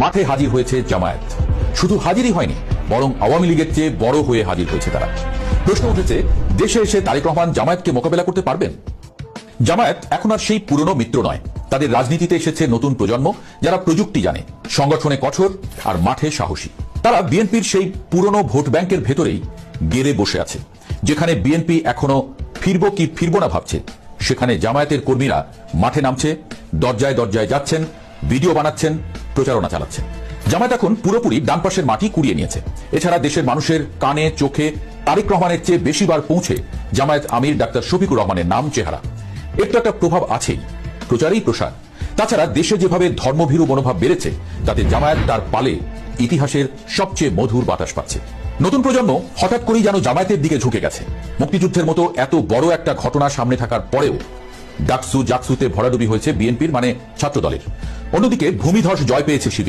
মাঠে হাজির হয়েছে জামায়াত। শুধু হাজিরই হয়নি, বরং আওয়ামী লীগের চেয়ে বড় হয়ে হাজির হয়েছে তারা। প্রশ্ন উঠেছে, দেশে এসে তারেক রহমান জামায়াতকে মোকাবেলা করতে পারবেন? জামায়াত এখন আর সেই পুরনো মিত্র নয়। তাদের রাজনীতিতে এসেছে নতুন প্রজন্ম, যারা প্রযুক্তি জানে, সংগঠনে কঠোর আর মাঠে সাহসী। তারা বিএনপির সেই পুরনো ভোট ব্যাংকের ভেতরেই গেড়ে বসে আছে, যেখানে বিএনপি এখনও ফিরব কি ফিরব না ভাবছে। সেখানে জামায়াতের কর্মীরা মাঠে নামছে, দরজায় দরজায় যাচ্ছেন, ভিডিও বানাচ্ছেন প্রচারণা চালাচ্ছেন জামায়াত এখন পুরোপুরি ডান পাশের মাটি কুড়িয়ে নিয়েছে। এছাড়া দেশের মানুষের কানে, চোখে তারেক রহমানের চেয়ে বেশিবার পৌঁছে জামায়াত আমির ডাক্তার শফিকুর রহমানের নাম চেহারা। একটু একটা প্রভাব আছেই, প্রচারেই প্রসার। তাছাড়া দেশে যেভাবে ধর্মভীরু মনোভাব বেড়েছে, তাতে জামায়াত তার পালে ইতিহাসের সবচেয়ে মধুর বাতাস পাচ্ছে। নতুন প্রজন্ম হঠাৎ করেই যেন জামায়াতের দিকে ঝুঁকে গেছে। মুক্তিযুদ্ধের মতো এত বড় একটা ঘটনা সামনে থাকার পরেও ডাকসু জাকসুতে ভরাডুবি হয়েছে বিএনপির মানে ছাত্র দলের অন্যদিকে ভূমিধস জয় পেয়েছে শিবির